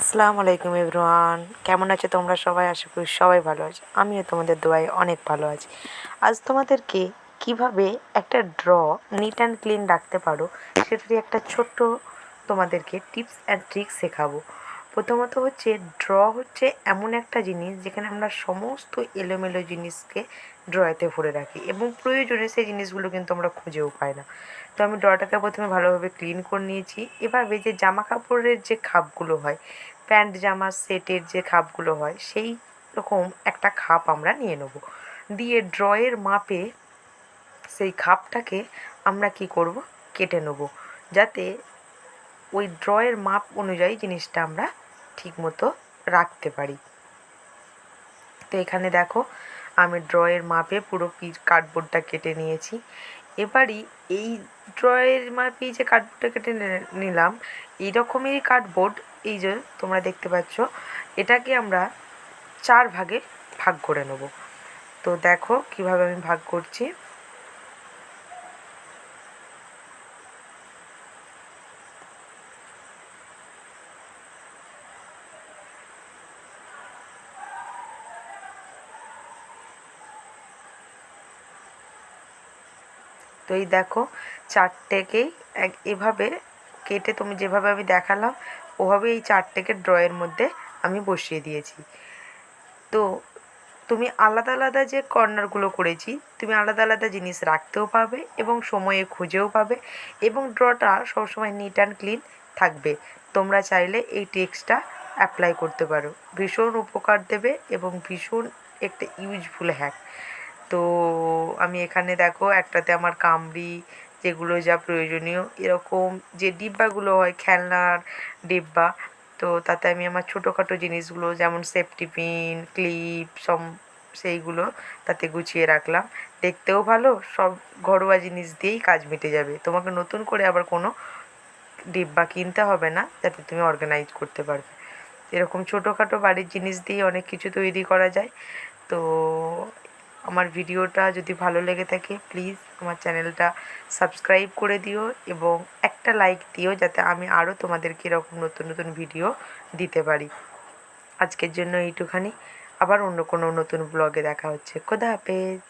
আসসালামু আলাইকুম এভরিওয়ান। কেমন আছে তোমরা সবাই? আশা করি সবাই ভালো আছে। আমিও তোমাদের দোয়ায় অনেক ভালো আছি। আজ তোমাদেরকে কীভাবে একটা ড্র নিট অ্যান্ড ক্লিন রাখতে পারো, সেটারই একটা ছোট্ট তোমাদেরকে টিপস অ্যান্ড ট্রিক্স শেখাবো। প্রথমত হচ্ছে ড্র হচ্ছে এমন একটা জিনিস যেখানে আমরা সমস্ত এলোমেলো জিনিসকে ড্রয়েতে ভরে রাখি এবং প্রয়োজনে সেই জিনিসগুলো কিন্তু আমরা খুঁজেও পাই না। তো আমি ড্রটাকে প্রথমে ভালোভাবে ক্লিন করে নিয়েছি। এভাবে যে জামা কাপড়ের যে খাপগুলো হয়, প্যান্ট জামা, সেটের যে খাপগুলো হয়, সেই রকম একটা খাপ আমরা নিয়ে নেব। দিয়ে ড্রয়ের মাপে সেই খাপটাকে আমরা কি করব? কেটে নেব। যাতে ওই ড্রয়ের মাপ অনুযায়ী জিনিসটা আমরা ঠিকমতো রাখতে পারি। তো এখানে দেখো, আমি ড্রয়ের মাপে পুরো কার্ডবোর্ডটা কেটে নিয়েছি। এবারই এই ড্রয়ের মাপে যে কার্ডবোর্ডটা কেটে নিলাম এই রকমেরই কার্ডবোর্ড, এই যে তোমরা দেখতে পাচ্ছ, এটাকে আমরা চার ভাগে ভাগ করে নেব। তো দেখো কীভাবে আমি ভাগ করছি। তো এই দেখো, চারটেকেই এক, এভাবে কেটে তুমি যেভাবে আমি দেখালাম ওভাবে এই চারটেকে ড্রয়ের মধ্যে আমি বসিয়ে দিয়েছি। তো তুমি আলাদা আলাদা যে কর্নারগুলো করেছি, তুমি আলাদা আলাদা জিনিস রাখতেও পাবে এবং সময়ে খুঁজেও পাবে এবং ড্রটা সবসময় নিট অ্যান্ড ক্লিন থাকবে। তোমরা চাইলে এই টেক্সটা অ্যাপ্লাই করতে পারো। ভীষণ উপকার দেবে এবং ভীষণ একটা ইউজফুল হ্যাক। তো আমি এখানে দেখো একটাতে আমার কামড়ি, যেগুলো যা প্রয়োজনীয়। এরকম যে ডিব্বাগুলো হয় খেলনার ডিব্বা, তো তাতে আমি আমার ছোটোখাটো জিনিসগুলো যেমন সেফটি পিন ক্লিপ সম, সেইগুলো তাতে গুছিয়ে রাখলাম। দেখতেও ভালো, সব ঘরোয়া জিনিস দিয়েই কাজ মিটে যাবে। তোমাকে নতুন করে আবার কোনো ডিব্বা কিনতে হবে না, যাতে তুমি অর্গানাইজ করতে পারবে। এরকম ছোটোখাটো বাড়ির জিনিস দিয়ে অনেক কিছু তৈরি করা যায়। তো আমার ভিডিওটা যদি ভালো লেগে থাকে প্লিজ আমার চ্যানেলটা সাবস্ক্রাইব করে দিও এবং একটা লাইক দিও যাতে আমি আরও তোমাদেরকে এরকম নতুন নতুন ভিডিও দিতে পারি। আজকের জন্য এইটুখানি। আবার অন্য কোনো নতুন ব্লগে দেখা হচ্ছে। খোদা হাফেজ।